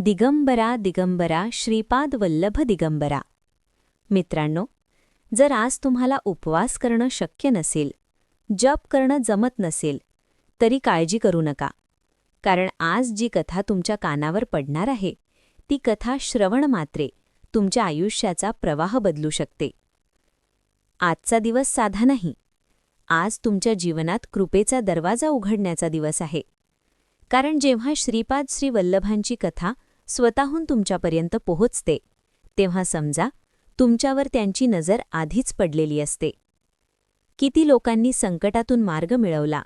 दिगंबरा दिगंबरा श्रीपाद वल्लभ दिगंबरा. मित्रांनो जर आज तुम्हाला उपवास करणं शक्य नसेल जप करणं जमत नसेल तरी काळजी करू नका. कारण आज जी कथा तुमच्या कानावर पडणार आहे ती कथा श्रवण मात्रे तुमच्या आयुष्याचा प्रवाह बदलू शकते. आजचा दिवस साधा नाही. आज तुमच्या जीवनात कृपेचा दरवाजा उघडण्याचा दिवस आहे. कारण जेव्हा श्रीपाद श्री वल्लभांची कथा स्वतःहून तुमच्यापर्यंत पोहोचते. तेव्हा समजा तुमच्यावर त्यांची नजर आधीच पडलेली असते. किती लोकांनी संकटातून मार्ग मिळवला.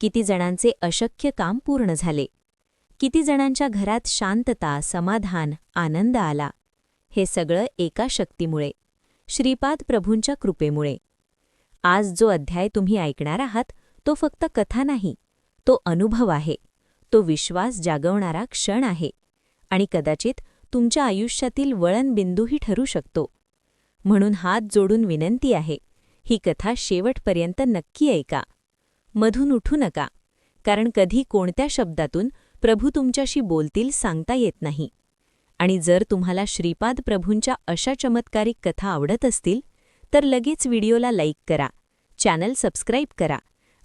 किती जणांचे अशक्य काम पूर्ण झाले. किती जणांच्या घरात शांतता समाधान आनंद आला. हे सगळं एका शक्तीमुळे श्रीपाद प्रभूंच्या कृपेमुळे. आज जो अध्याय तुम्ही ऐकणार आहात तो फक्त कथा नाही. तो अनुभव आहे. तो विश्वास जागवणारा क्षण आहे. आणि कदाचित तुमच्या आयुष्यातील वळणबिंदूही ठरू शकतो. म्हणून हात जोडून विनंती आहे ही कथा शेवटपर्यंत नक्की ऐका. मधून उठू नका कारण कधी कोणत्या शब्दातून प्रभू तुमच्याशी बोलतील सांगता येत नाही. आणि जर तुम्हाला श्रीपाद प्रभूंच्या अशा चमत्कारिक कथा आवडत असतील तर लगेच व्हिडिओला लाईक करा चॅनल सबस्क्राईब करा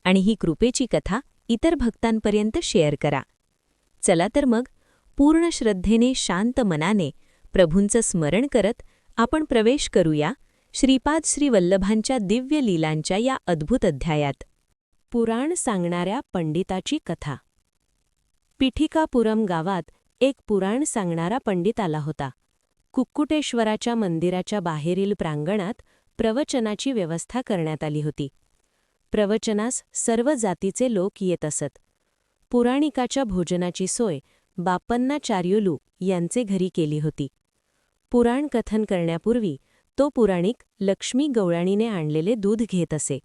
आणि ही कृपेची कथा इतर भक्तांपर्यंत शेअर करा. चला तर मग पूर्ण श्रद्धेने शांत मनाने प्रभूंचं स्मरण करत आपण प्रवेश करूया श्रीपाद श्री वल्लभांच्या दिव्य लीलांच्या या अद्भुत अध्यायात. पुराण सांगणाऱ्या पंडिताची कथा. पिठिकापुरम गावात एक पुराण सांगणारा पंडित आला होता. कुक्कुटेश्वराच्या मंदिराच्या बाहेरील प्रांगणात प्रवचनाची व्यवस्था करण्यात आली होती. प्रवचनास सर्व जातीचे लोक येत असत. पुराणिकाच्या भोजनाची सोय बापन्ना चार्योलू यांचे घरी केली होती. पुराण कथन करण्यापूर्वी तो पुराणिक लक्ष्मी गवळाणीने आणलेले दूध घेत असे.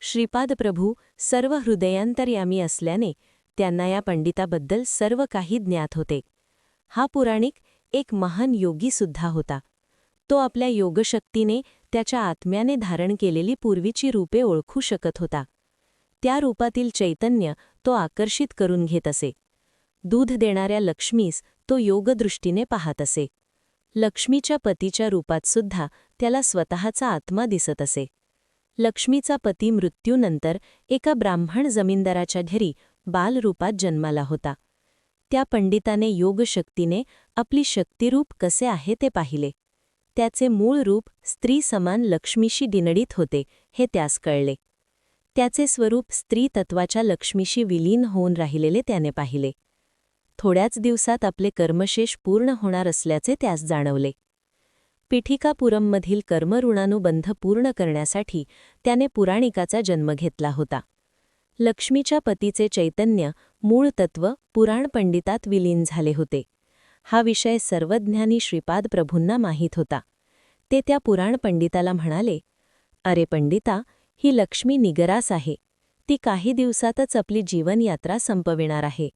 श्रीपाद प्रभू सर्व हृदयांतर्यामी असल्याने त्यांना या पंडिताबद्दल सर्व काही ज्ञात होते. हा पुराणिक एक महान योगी सुद्धा होता. तो आपल्या योगशक्तीने त्याच्या आत्म्याने धारण केलेली पूर्वीची रूपे ओळखू शकत होता. त्या रूपातील चैतन्य तो आकर्षित करून घेत असे. दूध देणाऱ्या लक्ष्मीस तो योगदृष्टीने पाहत असे. लक्ष्मीच्या पतीच्या रूपात सुद्धा त्याला स्वतःचा आत्मा दिसत असे. लक्ष्मीचा पती मृत्यूनंतर एका ब्राह्मण जमीनदाराच्या घरी बालरूपात जन्माला होता. त्या पंडिताने योगशक्तीने आपली शक्तिरूप कसे आहे ते पाहिले. त्याचे मूळ रूप स्त्री समान लक्ष्मीशी डिनडीत होते हे त्यास कळले. त्याचे स्वरूप स्त्री तत्वाच्या लक्ष्मीशी विलीन होऊन राहिलेले त्याने पाहिले. थोड्याच दिवसात आपले कर्मशेष पूर्ण होणार असल्याचे त्यास जाणवले. पिठिकापुरममधील कर्मऋणानुबंध पूर्ण करण्यासाठी त्याने पुराणिकाचा जन्म घेतला होता. लक्ष्मीच्या पतीचे चैतन्य मूळ तत्व पुराण पंडितात विलीन झाले होते. हा विषय सर्वज्ञानी श्रीपाद प्रभूंना माहीत होता. ते त्या पुराण पंडिताला म्हणाले अरे पंडिता ही लक्ष्मी निगरास आहे. ती काही दिवसातच आपली जीवनयात्रा संपविणार आहे.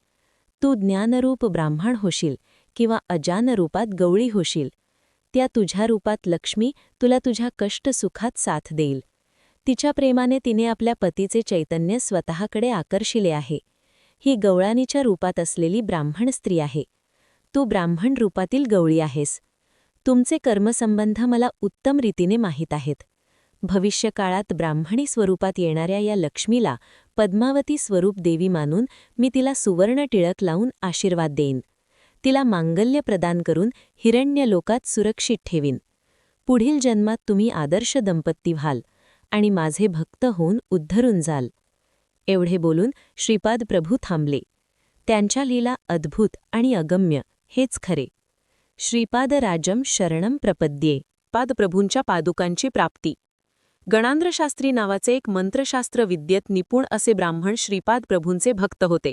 तू ज्ञानरूप ब्राह्मण होशील किंवा अजानरूपात गवळी होशील. त्या तुझ्या रूपात लक्ष्मी तुला तुझ्या कष्टसुखात साथ देईल. तिच्या प्रेमाने तिने आपल्या पतीचे चैतन्य स्वतःकडे आकर्षिले आहे. ही गवळानीच्या रूपात असलेली ब्राह्मण स्त्री आहे. तू ब्राह्मण रूपातील गवळी आहेस. तुमचे कर्मसंबंध मला उत्तम रीतीने माहीत आहेत. भविष्यकाळात ब्राह्मणी स्वरूपात येणाऱ्या या लक्ष्मीला पद्मावती स्वरूप देवी मानून मी तिला सुवर्ण टिळक लावून आशीर्वाद देईन. तिला मांगल्य प्रदान करून हिरण्य लोकात सुरक्षित ठेवीन. पुढील जन्मात तुम्ही आदर्श दंपत्ती व्हाल आणि माझे भक्त होऊन उद्धरून जाल. एवढे बोलून श्रीपाद प्रभू थांबले. त्यांच्या लीला अद्भुत आणि अगम्य हेच खरे. श्रीपाद राजम शरणम प्रपद्ये. पादप्रभूंच्या पादुकांची प्राप्ती. गणांध्रशास्त्री नावाचे एक मंत्रशास्त्र विद्येत निपुण असे ब्राह्मण श्रीपाद प्रभूंचे भक्त होते.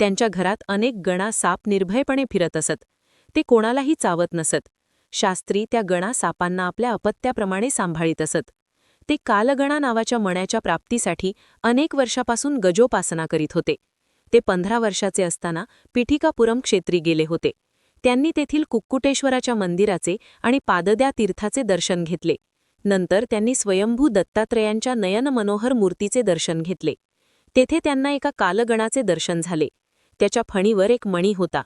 त्यांच्या घरात अनेक गणा साप निर्भयपणे फिरत असत. ते कोणालाही चावत नसत. शास्त्री त्या गणा सापांना आपल्या अपत्याप्रमाणे सांभाळीत असत. ते कालगणा नावाच्या मण्याच्या प्राप्तीसाठी अनेक वर्षापासून गजोपासना करीत होते. ते पंधरा वर्षाचे असताना पिठिकापुरम क्षेत्री गेले होते. त्यांनी तेथील कुक्कुटेश्वराच्या मंदिराचे आणि पादद्या तीर्थाचे दर्शन घेतले. नंतर त्यांनी स्वयंभू दत्तात्रयांच्या नयनमनोहर मूर्तीचे दर्शन घेतले. तेथे त्यांना एका कालगणाचे दर्शन झाले. त्याच्या फणीवर एक मणी होता.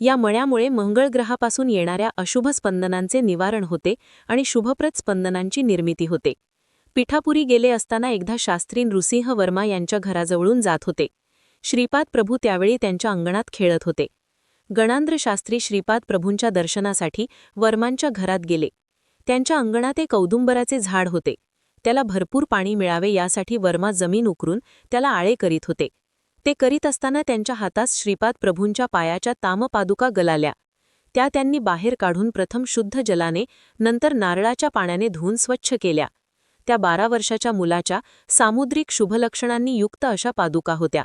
या मण्यामुळे मंगळ ग्रहापासून येणाऱ्या अशुभ स्पंदनांचे निवारण होते आणि शुभप्रद स्पंदनांची निर्मिती होते. पिठापुरी गेले असताना एकदा शास्त्री नृसिंह वर्मा यांच्या घराजवळून जात होते. श्रीपाद प्रभू त्यावेळी त्यांच्या अंगणात खेळत होते. गणांद्र शास्त्री श्रीपाद प्रभूंच्या दर्शनासाठी वर्मांच्या घरात गेले. त्यांच्या अंगणात एक औदुंबराचे झाड होते. त्याला भरपूर पाणी मिळावे यासाठी वर्मा जमीन उकरून त्याला आळे करीत होते. ते करीत असताना त्यांच्या हातास श्रीपाद प्रभूंच्या पायाच्या तामपादुका गलाल्या. त्या त्यांनी बाहेर काढून प्रथम शुद्ध जलाने नंतर नारळाच्या पाण्याने धुवून स्वच्छ केल्या. त्या बारा वर्षाच्या मुलाच्या सामुद्रिक शुभलक्षणांनी युक्त अशा पादुका होत्या.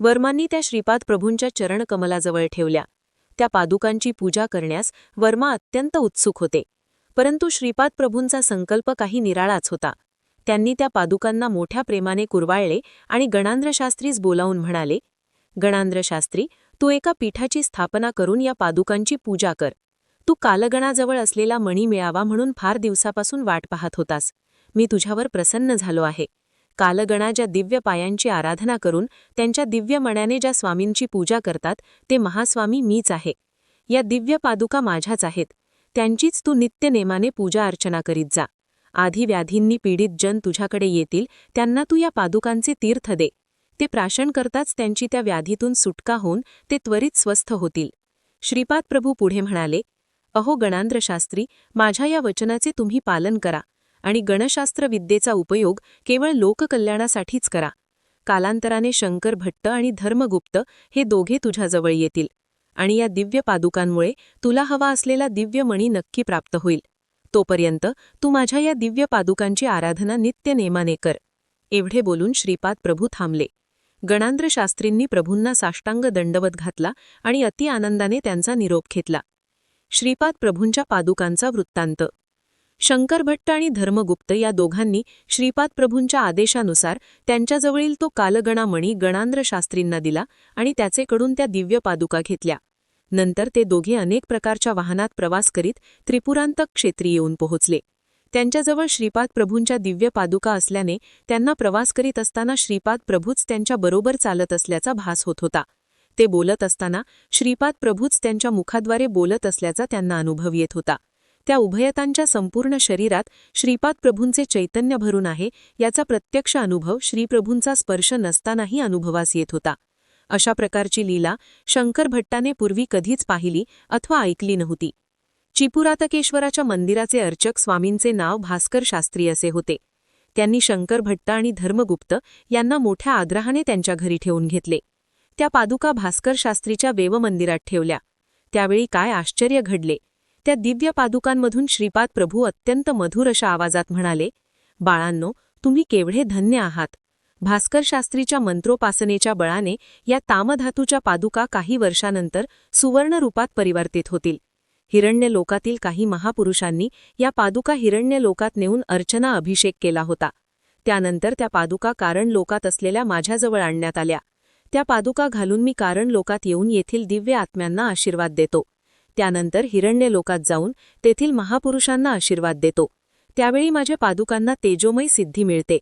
वर्मांनी त्या श्रीपाद प्रभूंच्या चरणकमलाजवळ ठेवल्या. त्या पादुकांची पूजा करण्यास वर्मा अत्यंत उत्सुक होते. परंतु श्रीपाद प्रभूंचा संकल्प काही निराळाच होता. त्यांनी त्या पादुकांना मोठ्या प्रेमाने कुरवाळले आणि गणांद्रशास्त्रीच बोलावून म्हणाले गणांद्रशास्त्री तू एका पीठाची स्थापना करून या पादुकांची पूजा कर. तू कालगणाजवळ असलेला मणी मिळावा म्हणून फार दिवसापासून वाट पाहत होतास. मी तुझ्यावर प्रसन्न झालो आहे. कालगणा ज्या दिव्य पायांची आराधना करून त्यांच्या दिव्य मण्याने ज्या स्वामींची पूजा करतात ते महास्वामी मीच आहे. या दिव्य पादुका माझ्याच आहेत. त्यांचीच तू नित्यनेमाने पूजा अर्चना करीत जा. आधी व्याधींनी पीडित जन तुझ्याकडे येतील त्यांना तू या पादुकांचे तीर्थ दे. ते प्राशन करताच त्यांची त्या व्याधीतून सुटका होऊन ते त्वरित स्वस्थ होतील. श्रीपाद प्रभू पुढे म्हणाले अहो गणांध्रशास्त्री माझ्या या वचनाचे तुम्ही पालन करा आणि गणशास्त्र विद्येचा उपयोग केवळ लोककल्याणासाठीच करा. कालांतराने शंकर भट्ट आणि धर्मगुप्त हे दोघे तुझ्याजवळ येतील. आणि या दिव्य पादुकांमुळे तुला हवा असलेला दिव्य मणी नक्की प्राप्त होईल. तोपर्यंत तू माझ्या या दिव्य पादुकांची आराधना नित्य नेमाने कर. एवढे बोलून श्रीपाद प्रभू थांबले. गणांद्र शास्त्रींनी प्रभूंना साष्टांग दंडवत घातला आणि अति आनंदाने त्यांचा निरोप घेतला. श्रीपाद प्रभूंच्या पादुकांचा वृत्तांत. शंकर भट्ट आणि धर्मगुप्त या दोघांनी श्रीपाद प्रभूंच्या आदेशानुसार त्यांच्याजवळील तो कालगणामणी गणांद्र शास्त्रींना दिला आणि त्याचेकडून त्या दिव्य पादुका घेतल्या. नंतर ते दोघे अनेक प्रकारच्या वाहनात प्रवास करीत त्रिपुरांतक क्षेत्री येऊन पोहोचले. त्यांच्याजवळ श्रीपाद प्रभूंच्या दिव्य पादुका असल्याने त्यांना प्रवास करीत असताना श्रीपाद प्रभूच त्यांच्या बरोबर चालत असल्याचा भास होत होता. ते बोलत असताना श्रीपाद प्रभूच त्यांच्या मुखाद्वारे बोलत असल्याचा त्यांना अनुभव येत होता. त्या उभयतांच्या संपूर्ण शरीरात श्रीपाद प्रभूंचे चैतन्य भरून आहे याचा प्रत्यक्ष अनुभव श्रीप्रभूंचा स्पर्श नसतानाही अनुभवास येत होता. अशा प्रकारची लीला शंकर भट्टाने पूर्वी कधीच पाहिली अथवा ऐकली नव्हती. चिपुरातकेश्वराच्या मंदिराचे अर्चक स्वामींचे नाव भास्कर शास्त्री असे होते. त्यांनी शंकर भट्ट आणि धर्मगुप्त यांना मोठ्या आग्रहाने त्यांच्या घरी ठेवून घेतले. त्या पादुका भास्कर शास्त्रीच्या वेवमंदिरात ठेवल्या. त्यावेळी काय आश्चर्य घडले. त्या दिव्य पादुकांमधून श्रीपाद प्रभू अत्यंत मधुर अशा आवाजात म्हणाले बाळांनो तुम्ही केवढे धन्य आहात. भास्कर शास्त्रीच्या मंत्रोपासनेच्या बळाने या तामधातूच्या पादुका काही वर्षानंतर सुवर्ण रूपात परिवर्तित होतील. हिरण्य लोकातील काही महापुरुषांनी या पादुका हिरण्य लोकात नेऊन अर्चना अभिषेक केला होता. त्यानंतर त्या पादुका कारण लोकात असलेल्या माझ्याजवळ आणण्यात आल्या. त्या पादुका घालून मी कारण लोकात येऊन येथील दिव्य आत्म्यांना आशीर्वाद देतो. त्यानंतर हिरण्य लोकात जाऊन तेथील महापुरुषांना आशीर्वाद देतो. त्यावेळी माझ्या पादुकांना तेजोमय सिद्धी मिळते.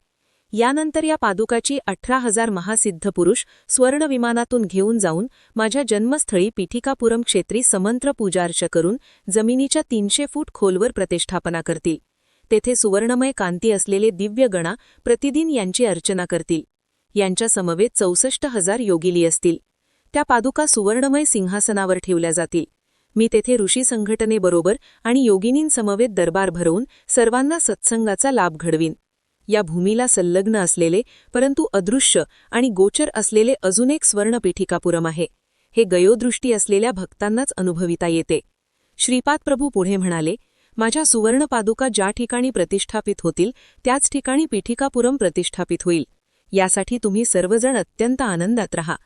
यानंतर या पादुकाची अठरा हजार महासिद्ध पुरुष स्वर्ण विमानातून घेऊन जाऊन माझ्या जन्मस्थळी पिठिकापुरम क्षेत्री समंत्र पूजार्च करून जमिनीच्या तीनशे फूट खोलवर प्रतिष्ठापना करतील. तेथे सुवर्णमय कांती असलेले दिव्य गणा प्रतिदिन यांची अर्चना करतील. यांच्या समवेत चौसष्ट हजार योगिली असतील. त्या पादुका सुवर्णमय सिंहासनावर ठेवल्या जातील. मी तेथे ऋषी संघटनेबरोबर आणि योगिनींसमवेत दरबार भरवून सर्वांना सत्संगाचा लाभ घडवीन. या भूमीला संलग्न असलेले परंतु अदृश्य आणि गोचर असलेले अजून एक स्वर्णपीठिकापुरम आहे. हे गयोदृष्टी असलेल्या भक्तांनाच अनुभविता येते. श्रीपाद प्रभू पुढे म्हणाले माझ्या सुवर्णपादुका ज्या ठिकाणी प्रतिष्ठापित होतील त्याच ठिकाणी पीठिकापुरम प्रतिष्ठापित होईल. यासाठी तुम्ही सर्वजण अत्यंत आनंदात रहा.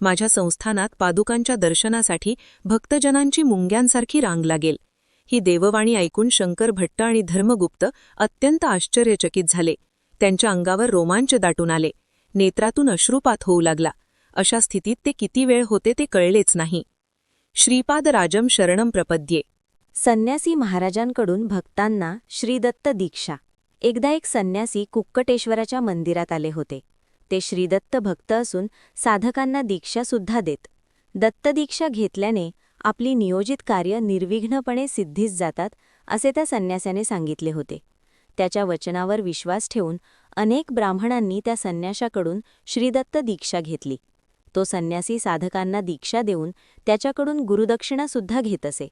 माझ्या संस्थानात पादुकांच्या दर्शनासाठी भक्तजनांची मुंग्यांसारखी रांग लागेल. ही देववाणी ऐकून शंकर भट्ट आणि धर्मगुप्त अत्यंत आश्चर्यचकित झाले. त्यांच्या अंगावर रोमांच दाटून आले. नेत्रातून अश्रुपात होऊ लागला. अशा स्थितीत ते किती वेळ होते ते कळलेच नाही. श्रीपाद राजम शरणम प्रपद्ये. संन्यासी महाराजांकडून भक्तांना श्रीदत्त दीक्षा. एकदा एक संन्यासी कुक्कटेश्वराच्या मंदिरात आले होते. ते श्रीदत्त भक्त असून साधकांना दीक्षा सुद्धा देत. दत्तदीक्षा घेतल्याने आपली नियोजित कार्य निर्विघ्नपणे सिद्धीस जातात असे त्या संन्यासाने सांगितले होते. त्याच्या वचनावर विश्वास ठेवून अनेक ब्राह्मणांनी त्या संन्याशाकडून श्रीदत्त दीक्षा घेतली. तो संन्यासी साधकांना दीक्षा देऊन त्याच्याकडून गुरुदक्षिणासुद्धा घेत असे.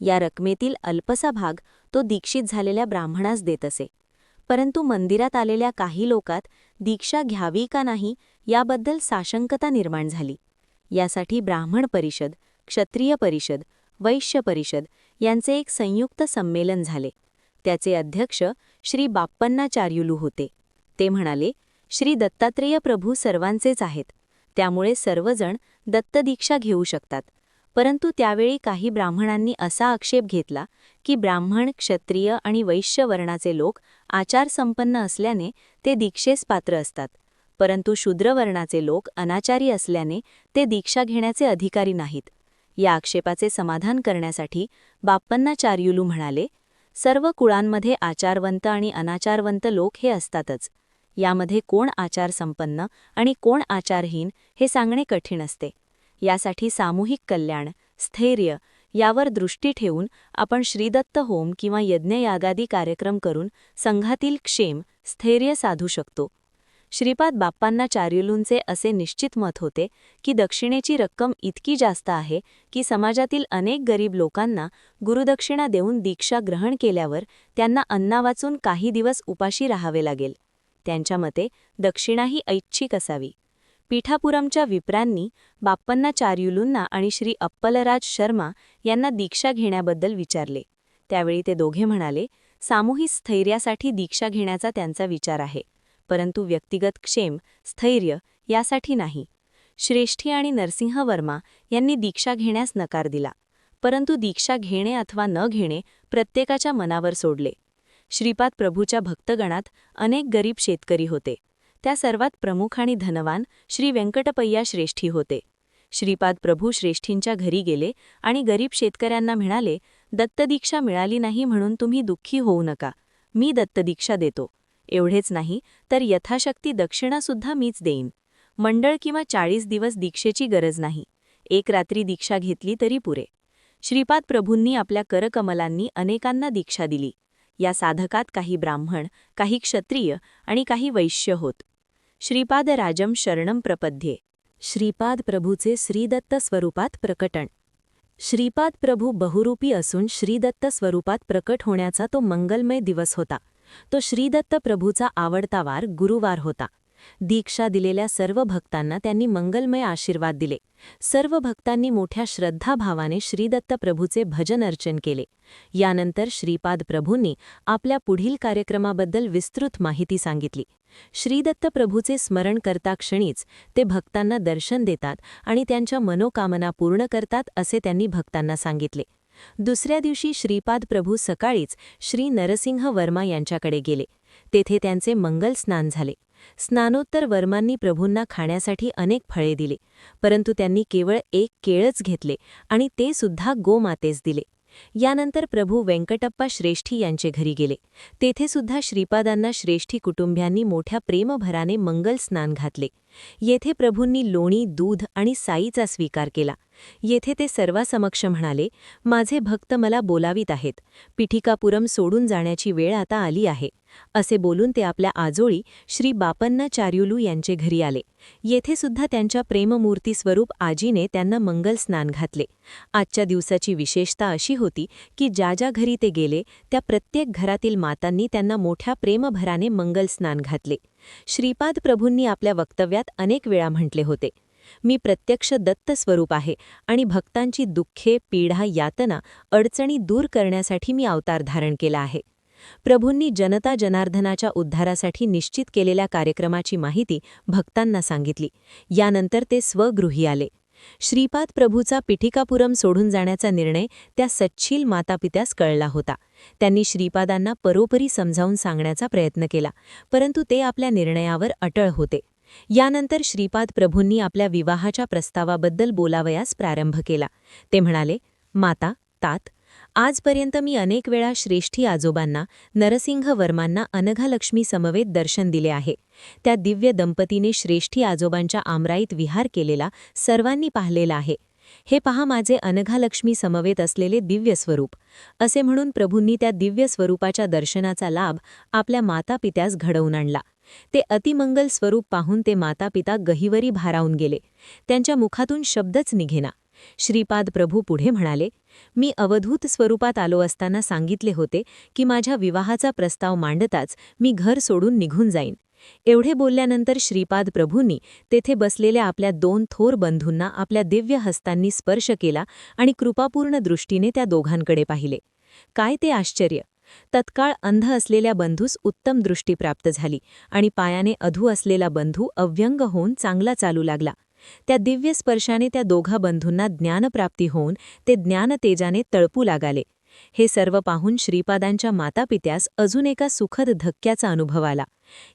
या रकमेतील अल्पसा भाग तो दीक्षित झालेल्या ब्राह्मणास देत असे. परंतु मंदिरात आलेल्या काही लोकात दीक्षा घ्यावी का नाही याबद्दल साशंकता निर्माण झाली. यासाठी ब्राह्मण परिषद क्षत्रिय परिषद वैश्य परिषद यांचे एक संयुक्त संमेलन झाले. त्याचे अध्यक्ष श्री बाप्पन्नाचार्युलू होते. ते म्हणाले श्री दत्तात्रेय प्रभू सर्वांचेच आहेत. त्यामुळे सर्वजण दत्तदीक्षा घेऊ शकतात. परंतु त्यावेळी काही ब्राह्मणांनी असा आक्षेप घेतला की ब्राह्मण क्षत्रिय आणि वैश्य वर्णाचे लोक आचारसंपन्न असल्याने ते दीक्षेस पात्र असतात. परंतु शूद्रवर्णाचे लोक अनाचारी असल्याने ते दीक्षा घेण्याचे अधिकारी नाहीत. या आक्षेपाचे समाधान करण्यासाठी बाप्पन्नाचार्युलू म्हणाले सर्व कुळांमध्ये आचारवंत आणि अनाचारवंत लोक हे असतातच. यामध्ये कोण आचारसंपन्न आणि कोण आचारहीन हे सांगणे कठीण असते. यासाठी सामूहिक कल्याण स्थैर्य यावर दृष्टी ठेवून आपण श्रीदत्त होम किंवा यज्ञयागादी कार्यक्रम करून संघातील क्षेम स्थैर्य साधू शकतो. श्रीपाद बाप्पांना चार्युलूंचे असे निश्चित मत होते की दक्षिणेची रक्कम इतकी जास्त आहे की समाजातील अनेक गरीब लोकांना गुरुदक्षिणा देऊन दीक्षा ग्रहण केल्यावर त्यांना अन्नावाचून काही दिवस उपाशी राहावे लागेल. त्यांच्या मते दक्षिणाही ऐच्छिक असावी. पीठापुरमच्या विप्रांनी बाप्पांना चार्युलूंना आणि श्री अप्पलराज शर्मा यांना दीक्षा घेण्याबद्दल विचारले. त्यावेळी ते दोघे म्हणाले सामूहिक स्थैर्यासाठी दीक्षा घेण्याचा त्यांचा विचार आहे. परंतु व्यक्तिगत क्षेम स्थैर्य यासाठी नाही. श्रेष्ठी आणि नरसिंह वर्मा यांनी दीक्षा घेण्यास नकार दिला. परंतु दीक्षा घेणे अथवा न घेणे प्रत्येकाच्या मनावर सोडले. श्रीपाद प्रभूच्या भक्तगणात अनेक गरीब शेतकरी होते. त्या सर्वात प्रमुख आणि धनवान श्री व्यंकटपय्या श्रेष्ठी होते. श्रीपाद प्रभू श्रेष्ठींच्या घरी गेले आणि गरीब शेतकऱ्यांना म्हणाले दत्तदीक्षा मिळाली नाही म्हणून तुम्ही दुःखी होऊ नका. मी दत्तदीक्षा देतो. एवढेच नाही तर यथाशक्ती दक्षिणासुद्धा मीच देईन. मंडळ किंवा चाळीस दिवस दीक्षेची गरज नाही. एक रात्री दीक्षा घेतली तरी पुरे. श्रीपाद प्रभूंनी आपल्या करकमलांनी अनेकांना दीक्षा दिली. या साधकात काही ब्राह्मण काही क्षत्रिय आणि काही वैश्य होत. श्रीपाद राजम शरणम प्रपद्ये. श्रीपाद प्रभूचे श्रीदत्त स्वरूपात प्रकटण. श्रीपाद प्रभू बहुरूपी असून श्रीदत्त स्वरूपात प्रकट होण्याचा तो मंगलमय दिवस होता. तो श्रीदत्त प्रभूचा आवडता वार गुरुवार होता. दीक्षा दिलेल्या सर्व भक्तांना त्यांनी मंगलमय आशीर्वाद दिले. सर्व भक्तांनी मोठ्या श्रद्धाभावाने श्रीदत्त प्रभूचे भजन अर्चन केले. यानंतर श्रीपाद प्रभूंनी आपल्या पुढील कार्यक्रमाबद्दल विस्तृत माहिती सांगितली. श्रीदत्त प्रभूचे स्मरण करता क्षणीच ते भक्तांना दर्शन देतात आणि त्यांच्या मनोकामना पूर्ण करतात असे त्यांनी भक्तांना सांगितले. दुसऱ्या दिवशी श्रीपाद प्रभू सकाळीच श्री नरसिंह वर्मा यांच्याकडे गेले. तेथे त्यांचे मंगल स्नान झाले. स्नानोत्तर वर्मांनी प्रभूंना खाण्यासाठी अनेक फळे दिले परंतु त्यांनी केवळ एक केळच घेतले आणि ते सुद्धा गोमातेस दिले. यानंतर प्रभू व्यंकटप्पा श्रेष्ठी यांचे घरी गेले. तेथे सुद्धा श्रीपादांना श्रेष्ठी कुटुंबियांनी मोठ्या प्रेमभराने मंगल स्नान घातले. येथे प्रभूंनी लोणी दूध आणि साईचा स्वीकार केला. येथे ते सर्वासमक्ष म्हणाले माझे भक्त मला बोलावीत आहेत. पिठिकापुरम सोडून जाण्याची वेळ आता आली आहे. असे बोलून ते आपल्या आजोळी श्री बापन्ना चार्युलू यांचे घरी आले. येथे सुद्धा त्यांच्या प्रेममूर्ती स्वरूप आजीने त्यांना मंगल स्नान घातले. आजच्या दिवसाची विशेषता अशी होती की ज्या ज्या घरी ते गेले त्या प्रत्येक घरातील मातांनी त्यांना मोठ्या प्रेमभराने मंगल स्नान घातले. श्रीपाद प्रभूंनी आपल्या वक्तव्यात अनेक वेळा म्हटले होते मी प्रत्यक्ष दत्त स्वरूप आहे आणि भक्तांची दुःखे पीढा यातना अडचणी दूर करण्यासाठी मी अवतार धारण केला आहे. प्रभूंनी जनता जनार्दनाच्या उद्धारासाठी निश्चित केलेल्या कार्यक्रमाची माहिती भक्तांना सांगितली. यानंतर ते स्वगृही आले. श्रीपाद प्रभूचा पिठिकापुरम सोडून जाण्याचा निर्णय त्या सच्छील मातापित्यास कळला होता. त्यांनी श्रीपादांना परोपरी समजावून सांगण्याचा प्रयत्न केला परंतु ते आपल्या निर्णयावर अटळ होते. यानंतर श्रीपाद प्रभूंनी आपल्या विवाहाच्या प्रस्तावाबद्दल बोलावयास प्रारंभ केला. ते म्हणाले माता तात आजपर्यंत मी अनेक वेळा श्रेष्ठी आजोबांना नरसिंह वर्मांना अनघालक्ष्मी समवेत दर्शन दिले आहे. त्या दिव्य दंपतीने श्रेष्ठी आजोबांच्या आमराईत विहार केलेला सर्वांनी पाहिलेला आहे. हे पहा माझे अनघालक्ष्मी समवेत असलेले दिव्य स्वरूप. असे म्हणून प्रभूंनी त्या दिव्य स्वरूपाच्या दर्शनाचा लाभ आपल्या मातापित्यास घडवून आणला. ते अतिमंगल स्वरूप पाहून ते मातापिता गहिवरी भारावून गेले. त्यांच्या मुखातून शब्दच निघेना. श्रीपाद प्रभू पुढे म्हणाले मी अवधूत स्वरूपात आलो असताना सांगितले होते की माझ्या विवाहाचा प्रस्ताव मांडताच मी घर सोडून निघून जाईन. एवढे बोलल्यानंतर श्रीपाद प्रभूंनी तेथे बसलेल्या आपल्या दोन थोर बंधूंना आपल्या दिव्य हस्तांनी स्पर्श केला आणि कृपापूर्ण दृष्टीने त्या दोघांकडे पाहिले. काय ते आश्चर्य! तत्काळ अंध असलेल्या बंधूस उत्तम दृष्टी प्राप्त झाली आणि पायाने अधू असलेला बंधू अव्यंग होऊन चांगला चालू लागला. त्या दिव्य स्पर्शाने त्या दोघा बंधूंना ज्ञानप्राप्ती होऊन ते ज्ञानतेजाने तळपू लागाले. हे सर्व पाहून श्रीपादांच्या मातापित्यास अजून एका सुखद धक्क्याचा अनुभव आला.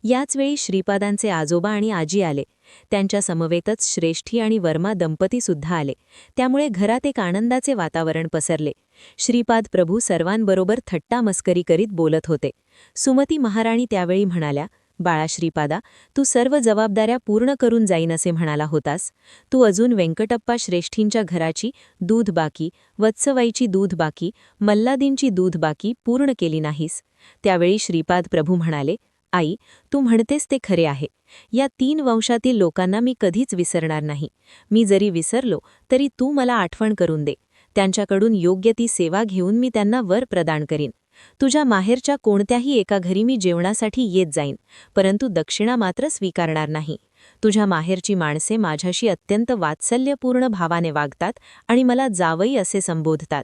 याचवेळी श्रीपादांचे आजोबा आणि आजी आले. त्यांच्या समवेतच श्रेष्ठी आणि वर्मा दंपतीसुद्धा आले. त्यामुळे घरात एक आनंदाचे वातावरण पसरले. श्रीपाद प्रभू सर्वांबरोबर थट्टा मस्करी करीत बोलत होते. सुमती महाराणी त्यावेळी म्हणाल्या बाळा श्रीपादा तू सर्व जबाबदाऱ्या पूर्ण करून जाईन असे म्हणाला होतास. तू अजून व्यंकटप्पा श्रेष्ठींच्या घराची दूध बाकी वत्सवाईची दूध बाकी मल्लादींची दूध बाकी पूर्ण केली नाहीस. त्यावेळी श्रीपाद प्रभू म्हणाले आई तू म्हणतेस ते खरे आहे. या तीन वंशातील लोकांना मी कधीच विसरणार नाही. मी जरी विसरलो तरी तू मला आठवण करून दे. त्यांच्याकडून योग्य ती सेवा घेऊन मी त्यांना वर प्रदान करीन. तुझ्या माहेरच्या कोणत्याही एका घरी मी जेवणासाठी येत जाईन परंतु दक्षिणा मात्र स्वीकारणार नाही. तुझ्या माहेरची माणसे माझ्याशी अत्यंत वात्सल्यपूर्ण भावाने वागतात आणि मला जावई असे संबोधतात.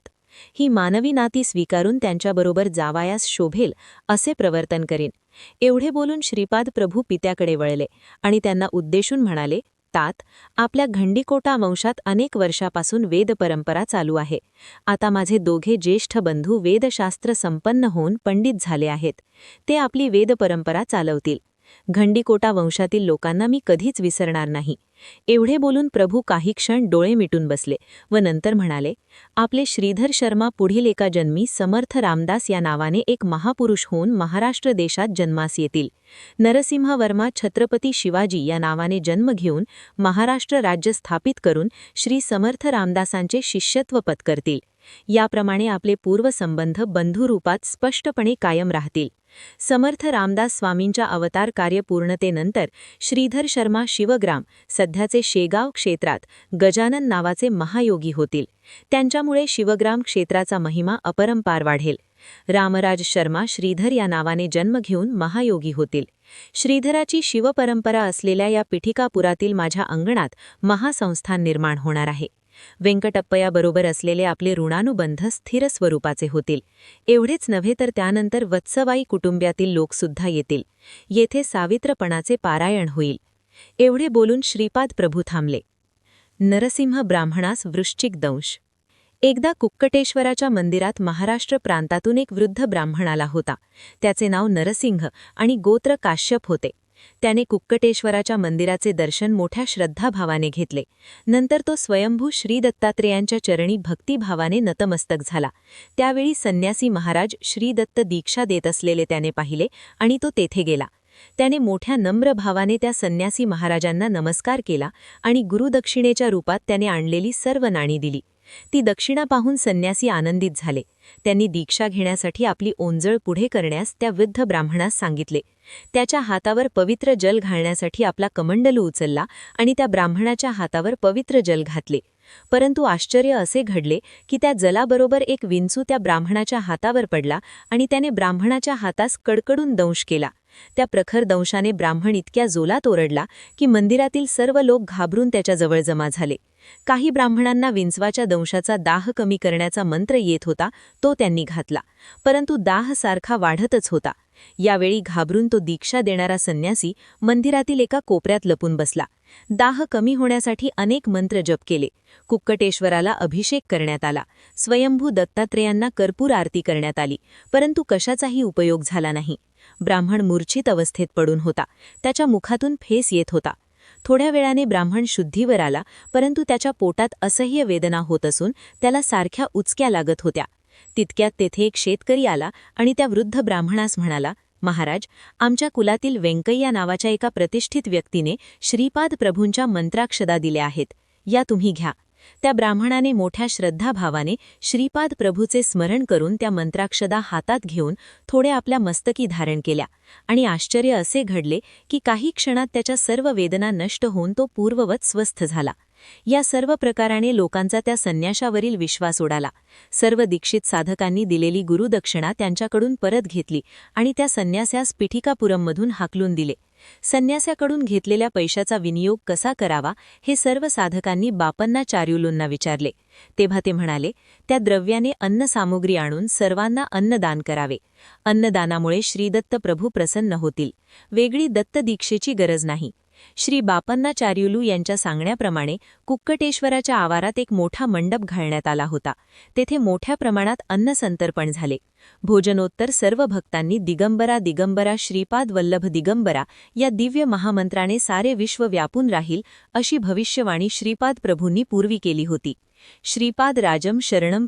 ही मानवी नाती स्वीकारून त्यांच्याबरोबर जावायास शोभेल असे प्रवर्तन करीन. एवढे बोलून श्रीपाद प्रभू पित्याकडे वळले आणि त्यांना उद्देशून म्हणाले तात आपल्या घंडीकोटा वंशात अनेक वर्षापासून वेद परंपरा चालू आहे. आता माझे दोघे ज्येष्ठ बंधू वेदशास्त्र संपन्न होऊन पंडित झाले आहेत. ते आपली वेद परंपरा चालवतील. घंडीकोटा वंशातील लोकांना मी कधीच विसरणार नाही. एवढे बोलून प्रभू काही क्षण डोळे मिटून बसले व नंतर म्हणाले आपले श्रीधर शर्मा पुढील एका जन्मी समर्थ रामदास या नावाने एक महापुरुष होऊन महाराष्ट्र देशात जन्मास येतील. नरसिंह वर्मा छत्रपती शिवाजी या नावाने जन्म घेऊन महाराष्ट्र राज्य स्थापित करून श्री समर्थ रामदासांचे शिष्यत्व पत्करतील. याप्रमाणे आपले पूर्वसंबंध बंधुरूपात स्पष्टपणे कायम राहतील. समर्थ रामदास स्वामींच्या अवतार कार्यपूर्णतेनंतर श्रीधर शर्मा शिवग्राम सध्याचे शेगाव क्षेत्रात गजानन नावाचे महायोगी होतील. त्यांच्यामुळे शिवग्राम क्षेत्राचा महिमा अपरंपार वाढेल. रामराज शर्मा श्रीधर या नावाने जन्म घेऊन महायोगी होतील. श्रीधराची शिवपरंपरा असलेल्या या पिठिकापुरातील माझ्या अंगणात महासंस्थान निर्माण होणार आहे. व्यंकटप्पयाबरोबर असलेले आपले ऋणानुबंध स्थिर स्वरूपाचे होतील. एवढेच नव्हे तर त्यानंतर वत्सवाई कुटुंबातील लोकसुद्धा येतील. येथे सावित्रपणाचे पारायण होईल. एवढे बोलून श्रीपाद प्रभू थांबले. नरसिंह ब्राह्मणास वृश्चिक दंश. एकदा कुक्कटेश्वराच्या मंदिरात महाराष्ट्र प्रांतातून एक वृद्ध ब्राह्मण आला होता. त्याचे नाव नरसिंह आणि गोत्र काश्यप होते. त्याने कुक्कटेश्वराच्या मंदिराचे दर्शन मोठ्या श्रद्धाभावाने घेतले. नंतर तो स्वयंभू श्री दत्तात्रेयांच्या चरणी भक्तिभावाने नतमस्तक झाला. त्यावेळी संन्यासी महाराज श्रीदत्त दीक्षा देत असलेले त्याने पाहिले आणि तो तेथे गेला. त्याने मोठ्या नम्र भावाने त्या संन्यासी महाराजांना नमस्कार केला आणि गुरुदक्षिणेच्या रूपात त्याने आणलेली सर्व नाणी दिली. ती दक्षिणा पाहून संन्यासी आनंदित झाले. त्यांनी दीक्षा घेण्यासाठी आपली ओंजळ पुढे करण्यास त्या वृद्ध ब्राह्मणास सांगितले. त्याच्या हातावर पवित्र जल घालण्यासाठी आपला कमंडलू उचलला आणि त्या ब्राह्मणाच्या हातावर पवित्र जल घातले. परंतु आश्चर्य असे घडले की त्या जलाबरोबर एक विंचू त्या ब्राह्मणाच्या हातावर पडला आणि त्याने ब्राह्मणाच्या हातास कडकडून दंश केला. त्या प्रखर दंशाने ब्राह्मण इतक्या जोलात ओरडला की मंदिरातील सर्व लोक घाबरून त्याच्याजवळ जमा झाले. काही ब्राह्मणांना विंचवाच्या दंशाचा दाह कमी करण्याचा मंत्र येत होता तो त्यांनी घातला. परंतु दाह सारखा वाढतच होता. यावेळी घाबरून तो दीक्षा देणारा संन्यासी मंदिरातील एका कोपऱ्यात लपून बसला. दाह कमी होण्यासाठी अनेक मंत्र जप केले. कुक्कटेश्वराला अभिषेक करण्यात आला. स्वयंभू दत्तात्रेयांना कर्पूर आरती करण्यात आली. परंतु कशाचाही उपयोग झाला नाही. ब्राह्मण मूर्छित अवस्थेत पडून होता. त्याच्या मुखातून फेस येत होता. थोड्या वेळाने ब्राह्मण शुद्धीवर आला परंतु त्याच्या पोटात असह्य वेदना होत असून त्याला सारख्या उचक्या लागत होत्या. तितक्यात तेथे एक शेतकरी आला आणि त्या वृद्ध ब्राह्मणास म्हणाला महाराज आमच्या कुलातील व्यंकय्या नावाच्या एका प्रतिष्ठित व्यक्तीने श्रीपाद प्रभूंच्या मंत्राक्षदा दिल्या आहेत. या तुम्ही घ्या. त्या ब्राह्मणाने मोठ्या श्रद्धाभावाने श्रीपाद प्रभूचे स्मरण करून त्या मंत्राक्षदा हातात घेऊन थोडे आपल्या मस्तकी धारण केल्या. आणि आश्चर्य असे घडले की काही क्षणात त्याच्या सर्व वेदना नष्ट होऊन तो पूर्ववत स्वस्थ झाला. या सर्व प्रकाराने लोकांचा त्या संन्याशावरील विश्वास उडाला. सर्व दीक्षित साधकांनी दिलेली गुरुदक्षिणा त्यांच्याकडून परत घेतली आणि त्या संन्यास्यास पिठिकापुरममधून हाकलून दिले. संन्यासाकडून घेतलेल्या पैशाचा विनियोग कसा करावा हे सर्व साधकांनी बापांना चार्युलूंना विचारले. तेव्हा ते म्हणाले त्या द्रव्याने अन्नसामुग्री आणून सर्वांना अन्नदान करावे. अन्नदानामुळे श्रीदत्त प्रभू प्रसन्न होतील. वेगळी दत्तदीक्षेची गरज नाही. श्री बापन्नाचार्युलू यांच्या सांगण्याप्रमाणे कुक्कटेश्वराच्या आवारात एक मोठा मंडप घालण्यात आला होता. तेथे मोठ्या प्रमाणात अन्नसंतर्पण झाले. भोजनोत्तर सर्व भक्तांनी दिगंबरा दिगंबरा श्रीपाद वल्लभ दिगंबरा या दिव्य महामंत्राने सारे विश्व व्यापून राहील अशी भविष्यवाणी श्रीपाद प्रभूंनी पूर्वी केली होती. श्रीपाद राजम शरणम